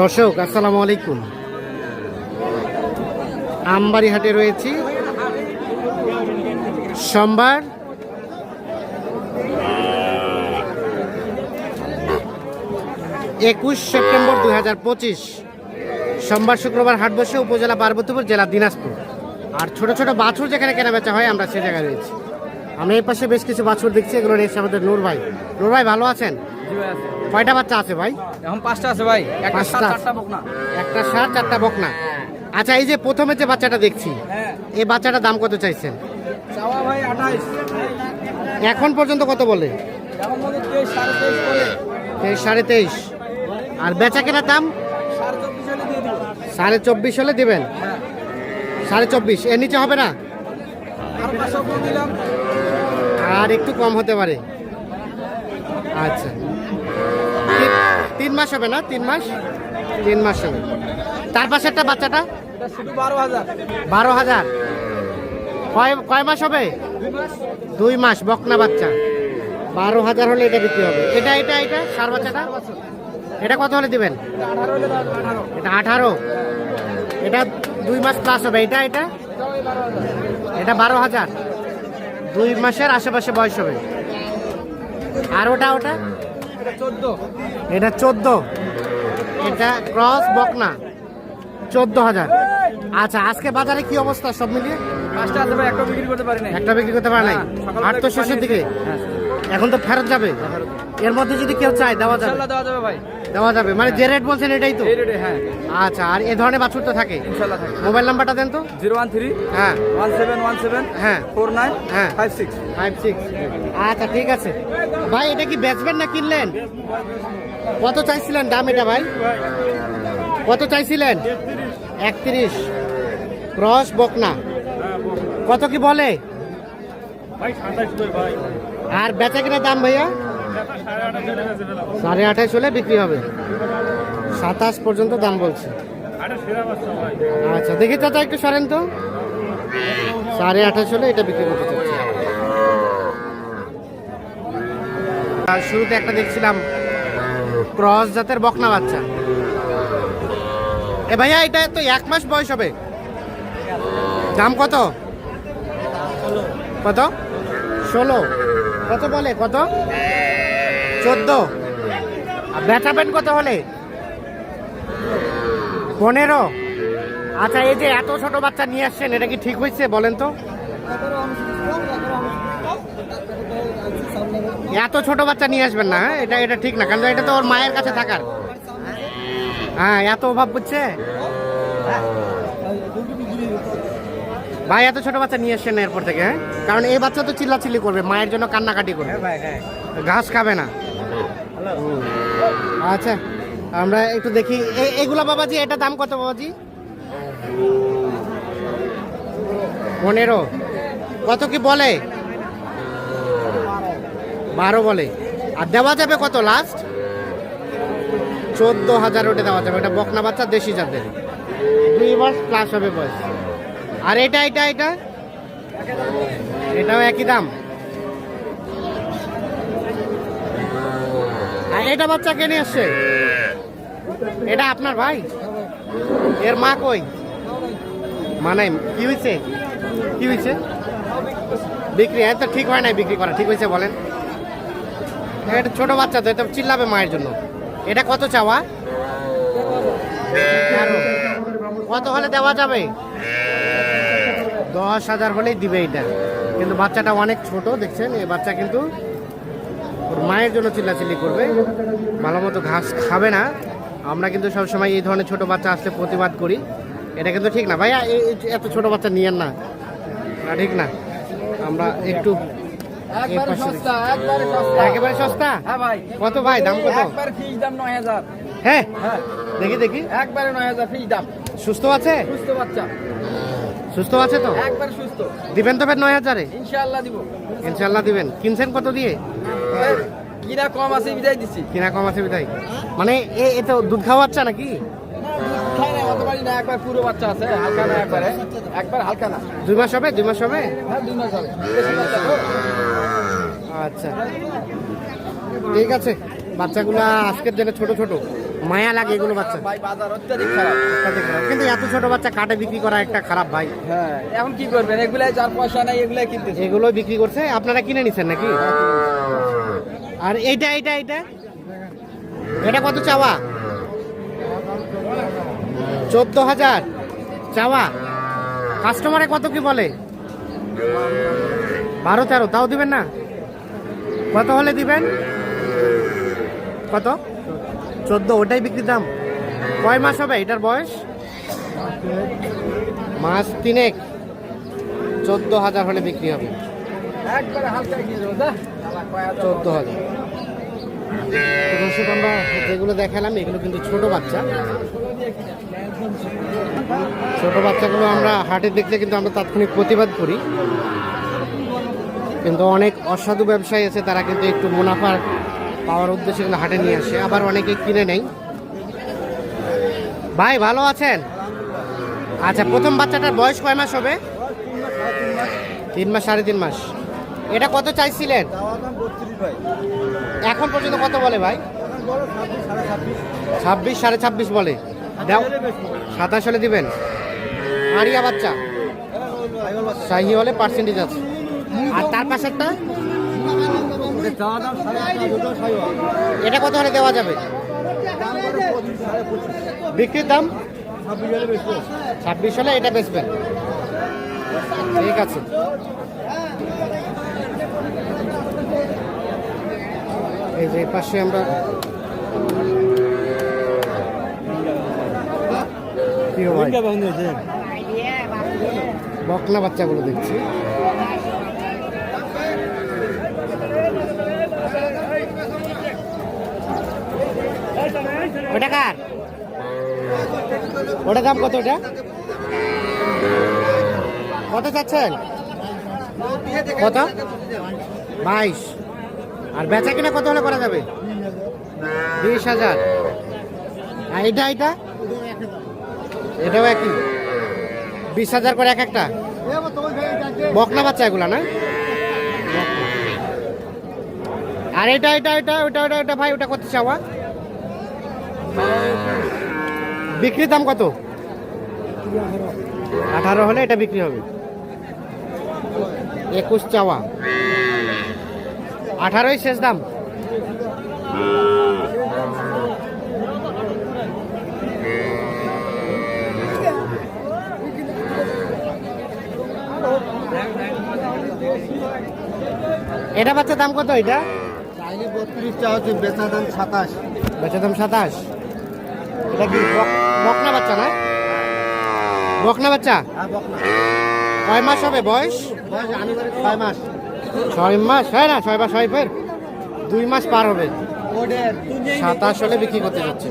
দর্শক, আসসালামু আলাইকুম। আমবাড়ি হাটে রয়েছি। সোমবার, একুশ সেপ্টেম্বর দুই হাজার পঁচিশ, সোমবার শুক্রবার হাট বসে উপজেলা পার্বতীপুর জেলা দিনাজপুর। আর ছোট ছোট বাছুর যেখানে কেনা বেচা হয়, আমরা সে জায়গায় রয়েছি। আমরা এই পাশে বেশ কিছু বাছুর দেখছি, এগুলো রয়েছে আমাদের নূর ভাই। নূর ভাই, ভালো আছেন? কয়টা বাচ্চা আছে ভাই? এখন পাঁচটা আছে ভাই। একটা সাত। চারটা বকনা। একটা সার চারটা বকনা। আচ্ছা এই যে প্রথমে যে বাচ্চাটা দেখছি হ্যাঁ। এই বাচ্চাটার দাম কত চাইছেন? চাওয়া ভাই আঠাইশ। এখন পর্যন্ত কত বলে? তেইশ সাড়ে তেইশ আর বেচা কেনার দাম? সাড়ে চব্বিশ হলে দিবেন? হ্যাঁ। সাড়ে চব্বিশ এর নিচে হবে না? আর একটু কম হতে পারে। আচ্ছা। তিন- মাস হবে না? তিন মাস? তিন মাস হবে। তার পাশে একটা বাচ্চাটা বারো হাজার। কয় কয় মাস হবে? দুই মাস বকনা বাচ্চা। বারো হাজার হলে এটা বিক্রি হবে। এটা এটা এটা? সার বাচ্চাটা? এটা কত হলে দিবেন? এটা আঠারো এটা দুই মাস প্লাস হবে। এটা এটা? এটা বারো হাজার। দুই মাসের আশেপাশে বয়স হবে। আর ওটা ওটা? এটা চোদ্দ। এটা ক্রস বকনা। চোদ্দ হাজার। আচ্ছা আজকে বাজারে কি অবস্থা সব মিলিয়ে? পাঁচটা আছে একটা বিক্রি করতে পারি না একটা বিক্রি করতে পারে নাই? হ্যাঁ, আট তো শেষের দিকে? হ্যাঁ। এখন তো ফেরত যাবে। এর মধ্যে যদি কেউ চায় দেওয়া যাবে। দেওয়া যাবে ভাই। দেওয়া যাবে। মানে যে রেট বলছেন এটাই তো? হ্যাঁ। আচ্ছা আর এ ধরনের বাছুর তো থাকে। মোবাইল নাম্বারটা দেন তো। জিরো ওয়ান থ্রি হ্যাঁ। ওয়ান সেভেন ওয়ান সেভেন হ্যাঁ। ফোর নাইন হ্যাঁ। Five six. Five six. আচ্ছা ঠিক আছে। ভাই এটা কি বেচবেন না কিনলেন? কত চাইছিলেন দাম এটা ভাই? কত চাইছিলেন? একত্রিশ। ক্রস বকনা। কত কি বলে? আর বেচা কিনা দাম ভাইয়া? সাড়ে আঠাশ হলে বিক্রি হবে। সাতাশ পর্যন্ত দাম বলছে। আচ্ছা দেখি চাচা একটু সরেন তো। সাড়ে আঠাশ হলে এটা বিক্রি করতে চাচ্ছি। শুরুতে একটা দেখছিলাম, ক্রস জাতের বকনা বাচ্চা। এ ভাইয়া, এটা তো এক মাস বয়স হবে। দাম কত? কত? ষোলো। কত বলে, কত? চোদ্দ। বেচাবেন কত হলে? পনেরো। আচ্ছা এই যে এত ছোট বাচ্চা নিয়ে আসছেন, এটা কি ঠিক হয়েছে বলেন তো? এত ছোট বাচ্চা নিয়ে আসবেন না হ্যাঁ? এটা এটা ঠিক না, কারণ এটা তো ওর মায়ের কাছে থাকার। হ্যাঁ এত অভাব বুঝছে? ভাই এত ছোট বাচ্চা নিয়ে আসছেন না এরপর থেকে হ্যাঁ? কারণ এই বাচ্চা তো চিল্লাচিল্লি করবে মায়ের জন্য কান্নাকাটি করবে। হ্যাঁ ঘাস খাবে না। আচ্ছা আমরা একটু দেখি। এগুলা বাবাজি এটা দাম কত বাবাজি? পনেরো। কত কি বলে? বারো বলে। আর দেওয়া যাবে কত লাস্ট চোদ্দ হাজার ওটা দেওয়া যাবে। এটা বকনা বাচ্চা দেশি জাতের। দুই মাস প্লাস হবে বয়স। আর এটা এটা এটা? এটাও একই দাম। আর এটা বাচ্চা কে নিয়ে আসছে? এটা আপনার ভাই? এর মা কই? মানে কি হয়েছে কি হয়েছে বিক্রি? হ্যাঁ তো ঠিক হয় নাই বিক্রি করা। ঠিক হয়েছে বলেন। এটা ছোট বাচ্চা তো এটা চিল্লাবে মায়ের জন্য। এটা কত চাওয়া? কত হলে দেওয়া যাবে? দশ হাজার হলেই দিবে এটা। কিন্তু বাচ্চাটা অনেক ছোট দেখছেন? এই বাচ্চা কিন্তু ওর মায়ের জন্য চিল্লাচিল্লি করবে। ভালো মতো ঘাস খাবে না। আমরা কিন্তু সবসময় এই ধরনের ছোট বাচ্চা আসলে প্রতিবাদ করি। এটা কিন্তু ঠিক না। ভাইয়া এত ছোট বাচ্চা নিয়েন না। ঠিক না। আমরা একটু একবারে সস্তা একবারে সস্তা। একেবারে সস্তা? হ্যাঁ ভাই। কত ভাই? দাম কত? হ্যাঁ? হ্যাঁ। দেখি দেখি। একবারে নয় হাজার দাম। সুস্থ আছে? সুস্থ বাচ্চা। সুস্থ আছে তো? একবারে সুস্থ। দিবেন তো ফের নয় হাজারে? ইনশাআল্লাহ দিব। ইনশাল্লাহ দিবেন। কিনছেন কত দিয়ে? কিনা কম আছে বিদায় দিচ্ছি। কিনা কম আছে বিধাই মানে এ এ তো দুধ খাওয়া বাচ্চা নাকি? একবার পুরো বাচ্চা আছে হালকা না একবারে। একবার হালকা না। দুই মাস হবে? দুই মাস হবে? হ্যাঁ দুই মাস হবে। আচ্ছা। ঠিক আছে। বাচ্চাগুলা আজকের জন্য ছোট ছোট। মায়া লাগে এগুলো বাচ্চা। ভাই বাজার অত্যাধিক খারাপ। কিন্তু এত ছোট বাচ্চা কাটে বিক্রি করা একটা খারাপ ভাই। হ্যাঁ এখন কি করবেন? এগুলাই যার পয়সা নাই এগুলাই কিনতেছে। এগুলো বিক্রি করছে। আপনারা কিনে নিছেন নাকি? আর এইটা এইটা এইটা? এটা কত চাওয়া? চোদ্দ হাজার। চাওয়া? কাস্টমারে কত কি বলে? বারো তেরো। তাও দিবেন না? কত হলে দিবেন? কত? চোদ্দ ওটাই বিক্রির দাম। কয় মাস হবে এটার বয়স? মাস তিনেক। চোদ্দ হাজার হলে বিক্রি হবে। চোদ্দ হাজার। দর্শক আমরা যেগুলো দেখালাম এগুলো কিন্তু ছোট বাচ্চা। ছোট বাচ্চাগুলো আমরা হাটে দেখলে কিন্তু আমরা তাৎক্ষণিক প্রতিবাদ করি। কিন্তু অনেক অসাধু ব্যবসায়ী আছে তারা কিন্তু একটু মুনাফা পাওয়ার উদ্দেশ্যে কিন্তু হাটে নিয়ে আসে। আবার অনেকে কিনে নেই ভাই, ভালো আছেন? আচ্ছা প্রথম বাচ্চাটার বয়স কয় মাস হবে? তিন মাস, সাড়ে তিন মাস। এটা কত চাইছিলেন? এখন পর্যন্ত কত বলে ভাই? ছাব্বিশ, সাড়ে ছাব্বিশ বলে। সাতাশ হলে দিবেন। আরিয়া বাচ্চা। শাহি হলে পার্সেন্টেজ আছে। আর তার পাশেরটা এটা কত? হলে দেওয়া যাবে বিক্রির দাম? ছাব্বিশ হলে এটা বেচবেন। ঠিক আছে। এই যে পাশে আমরা বকনা বাচ্চাগুলো দেখছি। ওটা কার? ওটা দাম কত ওটা কত চাচ্ছেন? কত? বাইশ। আর বেচা কিনা কত হলে করা যাবে? বিশ হাজার। আর এটা এটা? এটাও একই। বিশ হাজার করে এক একটা? বকনা বাচ্চা এগুলা, না? আর এটা এটা এটা, ওটা ওটা ওটা, ভাই, ওটা করতে চাওয়া বিক্রির দাম কত? আঠারো হলে এটা বিক্রি হবে। একুশ চাওয়া। আঠারোই শেষ দাম। এটা বাচ্চার দাম কত এটা? চাইলে বত্রিশটা হচ্ছে বেচা দাম সাতাশ। বাচ্চার দাম সাতাশ। এটা কি বকনা বাচ্চা না? বকনা বাচ্চা? কয় মাস হবে বয়স? ছয় মাস। ছয় মাস? হয় না, ছয় মাস হয় ফের। দুই মাস পার হবে। সাতাশ হলে বিক্রি করতে যাচ্ছে।